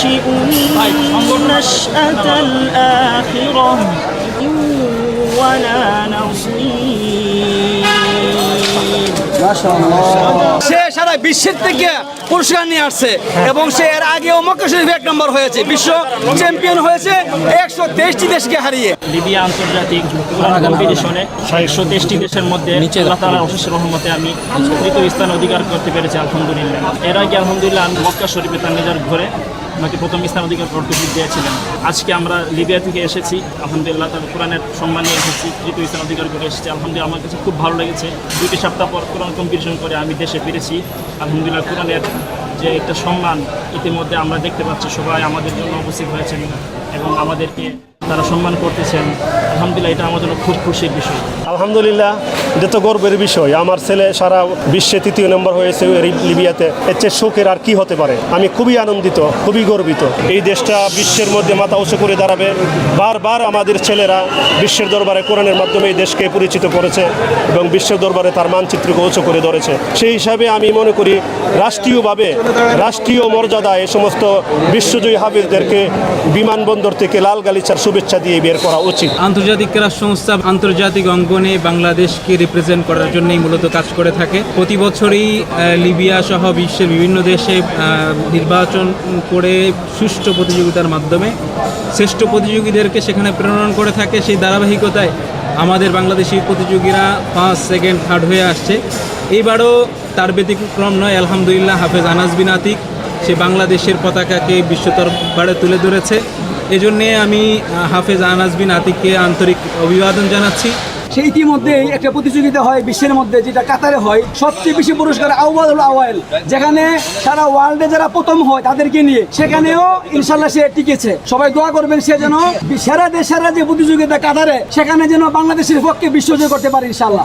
ننشئ النشأة الآخرة ولا نصيب সে সারা বিশ্বের থেকে পুরস্কার নিয়ে আসছে এবং সে এর আগেও মক্কা শরীফ এক নম্বর হয়েছে বিশ্ব চ্যাম্পিয়ন হয়েছে একশো তেইশটি দেশকে হারিয়ে লিবিয়া আন্তর্জাতিক কোরআন কম্পিটিশনে একশো তেইশটি দেশের মধ্যে আল্লাহ তালার অশেষ রহমতে আমি তৃতীয় স্থান অধিকার করতে পেরেছি আলহামদুলিল্লাহ এর আগে আলহামদুলিল্লাহ আমি মক্কা শরীফে তার নিজের ঘরে আমাকে প্রথম স্থান অধিকার করতে দিয়েছিলেন আজকে আমরা লিবিয়া থেকে এসেছি, আলহামদুলিল্লাহ তার কোরআনের সম্মান নিয়ে এসেছি, তৃতীয় স্থান অধিকার করে এসেছি। আলহামদুলিল্লাহ আমার কাছে খুব ভালো লেগেছে। দুইটি সপ্তাহ পর কোরআন কম্পিটিশন করে আমি দেশে ফিরেছি। আলহামদুলিল্লাহ কোরআনের যে একটা সম্মান ইতিমধ্যে আমরা দেখতে পাচ্ছি, সবাই আমাদের জন্য উপস্থিত হয়েছেন এবং আমাদেরকে তারা সম্মান করতেছেন। আলহামদুলিল্লাহ এটা আমার জন্য খুব খুশির বিষয়। আলহামদুলিল্লাহ এটা তো গর্বের বিষয়। আমার ছেলে সারা বিশ্বে তৃতীয় নম্বর হয়েছে লিবিয়াতে। এর চেয়ে শোকের আর কি হতে পারে? আমি খুবই আনন্দিত, খুবই গর্বিত। এই দেশটা বিশ্বের মধ্যে মাথা উঁচু করে দাঁড়াবে। বারবার আমাদের ছেলেরা বিশ্বের দরবারে কোরআনের মাধ্যমে এই দেশকে পরিচিত করেছে এবং বিশ্বের দরবারে তার মানচিত্রকে উঁচু করে ধরেছে। সেই হিসাবে আমি মনে করি, রাষ্ট্রীয়ভাবে রাষ্ট্রীয় মর্যাদা এ সমস্ত বিশ্বজয়ী হাফিজদেরকে বিমানবন্দর থেকে লাল গালিচার শুভেচ্ছা দিয়ে বের করা উচিত। আন্তর্জাতিক ক্রীড়া সংস্থা আন্তর্জাতিক অঙ্গনে বাংলাদেশকে রিপ্রেজেন্ট করার জন্যই মূলত কাজ করে থাকে। প্রতি বছরই লিবিয়া সহ বিশ্বের বিভিন্ন দেশে নির্বাচন করে সুষ্ঠু প্রতিযোগিতার মাধ্যমে শ্রেষ্ঠ প্রতিযোগীদেরকে সেখানে প্রেরণ করে থাকে। সেই ধারাবাহিকতায় আমাদের বাংলাদেশি প্রতিযোগীরা পাঁচ সেকেন্ড থার্ড হয়ে আসছে। এইবারও তার ব্যতিক্রম নয়, আলহামদুলিল্লাহ, হাফেজ আনাস বিন আতিক। সে বাংলাদেশের পতাকাকে বিশ্ব দরবারে তুলে ধরেছে। এজন্যে আমি হাফেজ আনাস বিন আতিককে আন্তরিক অভিবাদন জানাচ্ছি। সেই ইতিমধ্যেই একটা প্রতিযোগিতা হয়, বিশ্বের মধ্যে যেটা কাতারে হয়। সবচেয়ে বেশি পুরস্কার আউয়াল হলো আওয়াল যেখানে সারা ওয়ার্ল্ডে যারা প্রথম হয় তাদেরকে নিয়ে, সেখানেও ইনশাল্লাহ সে টিকেছে। সবাই দোয়া করবেন সে যেন সেরা দেশ, সেরা যে প্রতিযোগিতা কাতারে, সেখানে যেন বাংলাদেশের পক্ষে বিশ্বজয় করতে পারে ইনশাল্লাহ